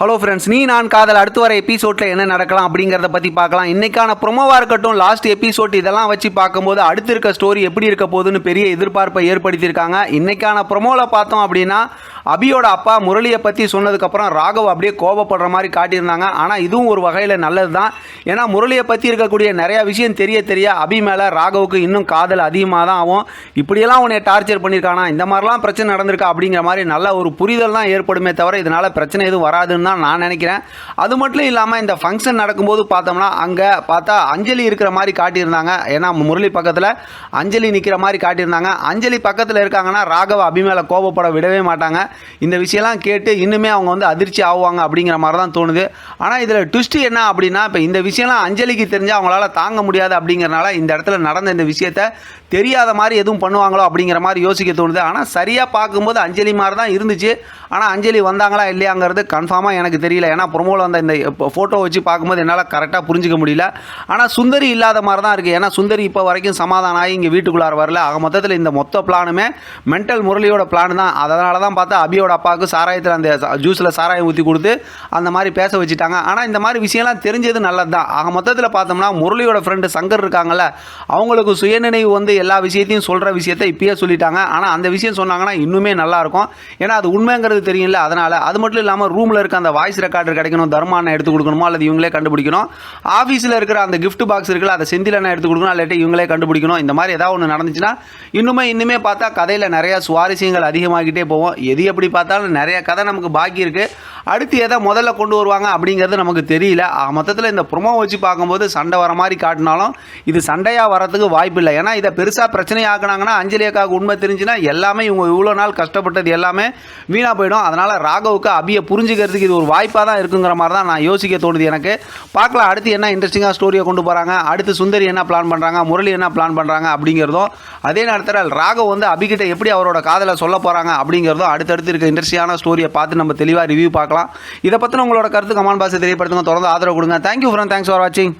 Hello friends நீ நான் காதல் அடுத்து வர எபிசோடில் என்ன நடக்கலாம் அப்படிங்கிறத பற்றி பார்க்கலாம். இன்னைக்கான ப்ரொமோவாக இருக்கட்டும் லாஸ்ட் எபிசோட் இதெல்லாம் வச்சு பார்க்கும்போது அடுத்து இருக்க ஸ்டோரி எப்படி இருக்க போகுதுன்னு பெரிய எதிர்பார்ப்பை ஏற்படுத்தியிருக்காங்க. இன்னைக்கான ப்ரொமோவில் பார்த்தோம் அப்படின்னா அபியோட அப்பா முரளியை பற்றி சொன்னதுக்கப்புறம் ராகவ் அப்படியே கோபப்படுற மாதிரி காட்டியிருந்தாங்க. ஆனால் இதுவும் ஒரு வகையில் நல்லது தான் ஏன்னா முரளியை பற்றி இருக்கக்கூடிய நிறையா விஷயம் தெரிய தெரிய அபி மேலே ராகவுக்கு இன்னும் காதல் அதிகமாக தான் ஆகும். இப்படியெல்லாம் உன்னை டார்ச்சர் பண்ணியிருக்கானா? இந்த மாதிரிலாம் பிரச்சனை நடந்திருக்கா? அப்படிங்கிற மாதிரி நல்ல ஒரு புரிதல் தான் ஏற்படுமே தவிர இதனால் பிரச்சனை எதுவும் வராதுன்னு தான் நான் நினைக்கிறேன். அது மட்டும் இல்லாமல் இந்த ஃபங்க்ஷன் நடக்கும்போது பார்த்தோம்னா அங்கே பார்த்தா அஞ்சலி இருக்கிற மாதிரி காட்டியிருந்தாங்க. ஏன்னா முரளி பக்கத்தில் அஞ்சலி நிற்கிற மாதிரி காட்டியிருந்தாங்க. அஞ்சலி பக்கத்தில் இருக்காங்கன்னா ராகவ அபி மேலே கோபப்பட விடவே மாட்டாங்க. இந்த விஷயம்லாம் கேட்டு இன்னுமே அவங்க வந்து அதிர்ச்சி ஆகுவாங்க அப்படிங்கிற மாதிரி தான் தோணுது. ஆனால் இதில் ட்விஸ்ட்டு என்ன அப்படின்னா இப்போ இந்த விஷயம்லாம் அஞ்சலிக்கு தெரிஞ்சால் அவங்களால தாங்க முடியாது அப்படிங்கிறனால இந்த இடத்துல நடந்த இந்த விஷயத்த தெரியாத மாதிரி எதுவும் பண்ணுவாங்களோ அப்படிங்கிற மாதிரி யோசிக்க தோணுது. ஆனால் சரியாக பார்க்கும்போது அஞ்சலி மாதிரி தான் இருந்துச்சு. ஆனால் அஞ்சலி வந்தாங்களா இல்லையாங்கிறது கன்ஃபார்மாக எனக்கு தெரியல. ஏன்னா ப்ரொமோவில் வந்த இந்த ஃபோட்டோ வச்சு பார்க்கும்போது என்னால் கரெக்டாக புரிஞ்சிக்க முடியல. ஆனால் சுந்தரி இல்லாத மாதிரி தான் இருக்குது ஏன்னா சுந்தரி இப்போ வரைக்கும் சமாதானம் ஆகி இங்கே வீட்டுக்குள்ளார வரல. ஆக மொத்தத்தில் இந்த மொத்த பிளானுமே மென்டல் முரளியோட பிளான் தான். அதனால தான் பார்த்தா அபியோட அப்பாவுக்கு சாராயத்தில் அந்த ஜூஸில் சாராயம் ஊற்றி கொடுத்து அந்த மாதிரி பேச வச்சுட்டாங்க. ஆனால் இந்த மாதிரி விஷயம்லாம் தெரிஞ்சது நல்லது தான் ஆக மொத்தத்தில் பார்த்தோம்னா முரளியோட ஃப்ரெண்டு சங்கர் இருக்காங்கல்ல அவங்களுக்கு சுயநினைவு வந்து எல்லா விஷயத்தையும் சொல்கிற விஷயத்தை இப்பயே சொல்லிட்டாங்க. ஆனால் அந்த விஷயம் சொன்னாங்கன்னா இன்னுமே நல்லாயிருக்கும். ஏன்னா அது உண்மைங்கிறது தெரியும்ல அதனால். அது மட்டும் இல்லாமல் ரூமில் இருக்க அந்த வாய்ஸ் ரெக்கார்டர் கிடைக்கணும் தர்மான எடுத்து கொடுக்கணுமா அல்லது இவங்களே கண்டுபிடிக்கணும்? ஆஃபீஸில் இருக்கிற அந்த கிஃப்ட் பாக்ஸ் இருக்குல்ல அதை செந்திலனை எடுத்து கொடுக்கணும் இல்லாட்டி இவங்களே கண்டுபிடிக்கணும். இந்த மாதிரி ஏதாவது ஒன்று நடந்துச்சுன்னா இன்னுமே இன்னுமே பார்த்தா கதையில் நிறையா சுவாரஸ்யங்கள் அதிகமாகிட்டே போவோம் எதையும் எப்படி பார்த்தாலும் நிறைய கதை நமக்கு பாக்கி இருக்குது அடுத்து எதை முதல்ல கொண்டு வருவாங்க அப்படிங்கிறது நமக்கு தெரியல. மொத்தத்தில் இந்த ப்ரொமோ வச்சு பார்க்கும்போது சண்டை வர மாதிரி காட்டினாலும் இது சண்டையாக வரதுக்கு வாய்ப்பு இல்லை. ஏன்னா இதை பெருசாக பிரச்சனை ஆக்குனாங்கன்னா அஞ்சலி அக்காவுக்கு உண்மை தெரிஞ்சுன்னா எல்லாமே இவங்க இவ்வளோ நாள் கஷ்டப்பட்டது எல்லாமே வீணாக போயிடும். அதனால் ராகவுக்கு அபியை புரிஞ்சுக்கிறதுக்கு இது ஒரு வாய்ப்பாக தான் இருக்குங்கிற மாதிரி தான் நான் யோசிக்க தோணுது எனக்கு. பார்க்கலாம் அடுத்து என்ன இன்ட்ரெஸ்டிங்காக ஸ்டோரியை கொண்டு போகிறாங்க அடுத்து சுந்தரி என்ன பிளான் பண்ணுறாங்க முரளி என்ன பிளான் பண்ணுறாங்க அப்படிங்கிறதும் அதே நேரத்தில் ராகவ் வந்து அபிகிட்ட எப்படி அவரோட காதலை சொல்ல போகிறாங்க அப்படிங்கிறதும் அடுத்தடுத்து இருக்க இன்ட்ரெஸ்டிங்கான ஸ்டோரியை பார்த்து நம்ம தெளிவாக ரிவ்யூ பார்க்கலாம். இதை பற்றின உங்களோட கருத்து கமெண்ட் பாக்ஸை தெரியப்படுத்துங்க. தொடர்ந்து ஆதரவு கொடுங்க. தேங்க்யூ ஃப்ரெண்ட் தேங்க்ஸ் ஃபார் வாட்சிங்